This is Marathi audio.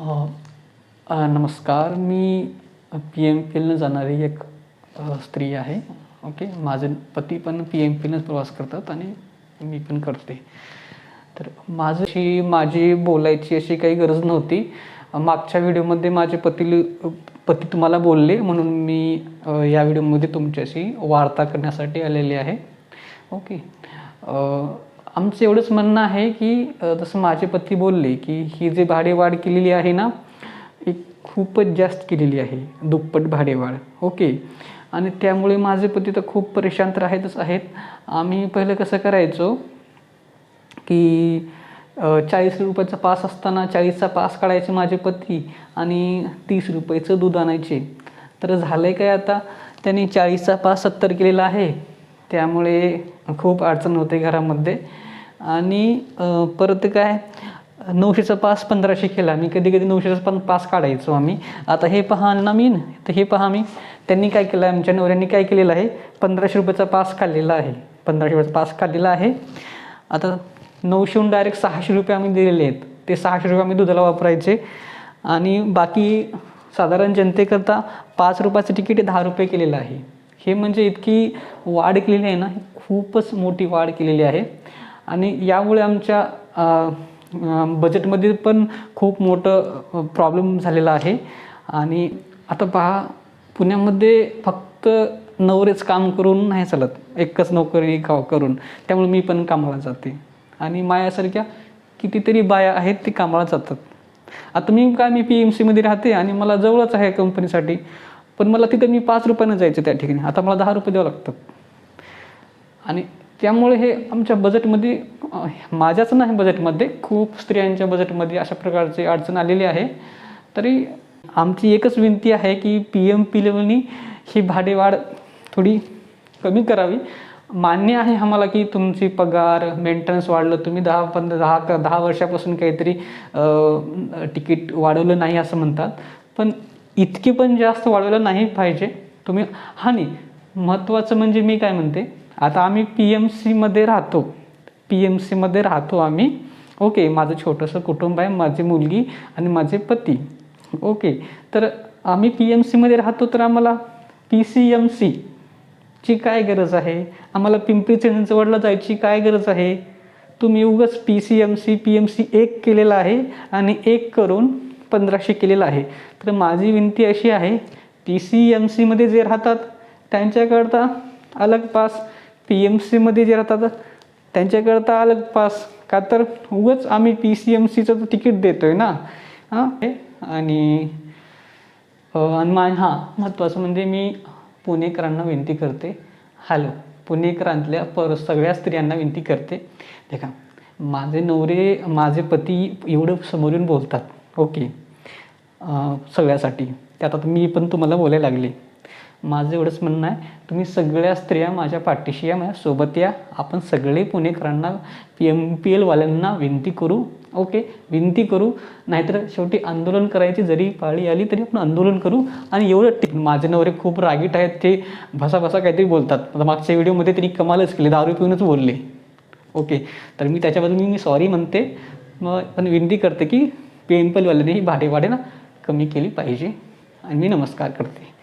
नमस्कार मी पी एम पी एलनं जाणारी एक स्त्री आहे. ओके? माझे पती पण पी एम पीनंच प्रवास करतात आणि मी पण करते. तर माझी माझी बोलायची अशी काही गरज नव्हती. मागच्या व्हिडिओमध्ये माझे पती पती तुम्हाला बोलले म्हणून मी या व्हिडिओमध्ये तुमच्याशी वार्ता करण्यासाठी आलेले आहे. ओके? आमचं एवढंच म्हणणं आहे की जसं माझे पती बोलले की ही जी भाडेवाढ केलेली आहे ना ही खूपच जास्त केलेली आहे दुप्पट भाडेवाढ. ओके? आणि त्यामुळे माझे पती तर खूप परेशान तर आहेतच आहेत. आम्ही पहिलं कसं करायचो की चाळीस रुपयाचा पास असताना चाळीसचा पास काढायचे माझे पती आणि तीस रुपयाचं दूध आणायचे. तर झालं आहे काय आता? त्यांनी चाळीसचा पास सत्तर केलेला आहे. त्यामुळे खूप अडचण होते घरामध्ये. आणि परत काय नऊशेचा पास पंधराशे केला. मी कधी कधी नऊशेचा पण पास काढायचो आम्ही. आता हे पहा ना मी तर हे पहा मी त्यांनी काय केलं? आहे आमच्या नवऱ्यांनी काय केलेलं आहे? पंधराशे रुपयाचा पास काढलेला आहे. पंधराशे रुपयाचा पास काढलेला आहे. आता नऊशेहून डायरेक्ट सहाशे रुपये आम्ही दिलेले आहेत. ते सहाशे रुपये आम्ही दुधाला वापरायचे. आणि बाकी साधारण जनतेकरता पाच रुपयाचं तिकीट दहा रुपये केलेलं आहे. हे म्हणजे इतकी वाढ केलेली आहे ना? खूपच मोठी वाढ केलेली आहे. आणि यामुळे आमच्या बजेटमध्ये पण खूप मोठं प्रॉब्लेम झालेला आहे. आणि आता पहा पुण्यामध्ये फक्त नवरेच काम करून नाही चालत. एकच नोकरी का करून. त्यामुळे मी पण कामाला जाते. आणि माझ्यासारख्या कितीतरी बाया आहेत ते कामाला जातात. आता मी काय मी पी एम सीमध्ये राहते आणि मला जवळच आहे कंपनीसाठी. पण मला तिथं मी पाच रुपयानं जायचं त्या ठिकाणी. आता मला दहा रुपये द्यावं लागतात. आणि त्यामुळे हे आमच्या बजेटमध्ये माझ्याच नाही बजेटमध्ये खूप स्त्रियांच्या बजेटमध्ये अशा प्रकारची अडचण आलेली आहे. तरी आमची एकच विनंती आहे की पी एम पी लेवलनी ही भाडेवाढ थोडी कमी करावी. मान्य आहे आम्हाला की तुमची पगार मेंटेनन्स वाढलं तुम्ही दहा पंधरा दहा दहा वर्षापासून काहीतरी तिकीट वाढवलं नाही असं म्हणतात. पण इतके पण जास्त वाढवलं नाही पाहिजे. तुम्ही हा नाही. महत्त्वाचं म्हणजे मी काय म्हणते आता आम्ही पी एम सीमध्ये राहतो. पी एम सीमध्ये राहतो आम्ही. ओके माझं छोटंसं कुटुंब आहे माझी मुलगी आणि माझे पती. ओके तर आम्ही पी एम सीमध्ये राहतो तर आम्हाला पी सी एम सी ची काय गरज आहे? आम्हाला पिंपरी चिंचवडला जायची काय गरज आहे? तुम्ही उगाच P C M C P M C एक केलेला आहे आणि एक करून पंधराशे केलेलं आहे. तर माझी विनंती अशी आहे पी सी एम सीमध्ये जे राहतात त्यांच्याकरता अलग पास पी एम सीमध्ये जे राहतात त्यांच्याकरता अलग पास का तर उगाच आम्ही पी सी एम सीचं तिकीट देतो आहे ना. हां? आणि मान हां महत्त्वाचं म्हणजे मी पुणेकरांना विनंती करते. हॅलो पुणेकरांतल्या पर सगळ्या स्त्रियांना विनंती करते. देखा माझे नवरे माझे पती एवढं समोरून बोलतात. ओके. सगळ्यासाठी. त्यात आता मी पण तुम्हाला बोलायला लागले. माझं एवढंच म्हणणं आहे. तुम्ही सगळ्या स्त्रिया माझ्या पाठीशी या माझ्या सोबत या. आपण सगळे पुणेकरांना पी एम पी एलवाल्यांना विनंती करू. ओके? विनंती करू. नाहीतर शेवटी आंदोलन करायची जरी पाळी आली तरी आपण आंदोलन करू. आणि एवढं टिक माझे नवरे खूप रागीट आहेत. ते भसा भसा काहीतरी बोलतात. मागच्या व्हिडिओमध्ये त्यांनी कमालच केली. दारू पिऊनच बोलले. ओके? तर मी त्याच्याबद्दल मी मी सॉरी म्हणते. मग पण विनंती करते की पी एम पी एलवाल्यांनी ही भाडेवाढे ना कमी केली पाहिजे. आणि मी नमस्कार करते.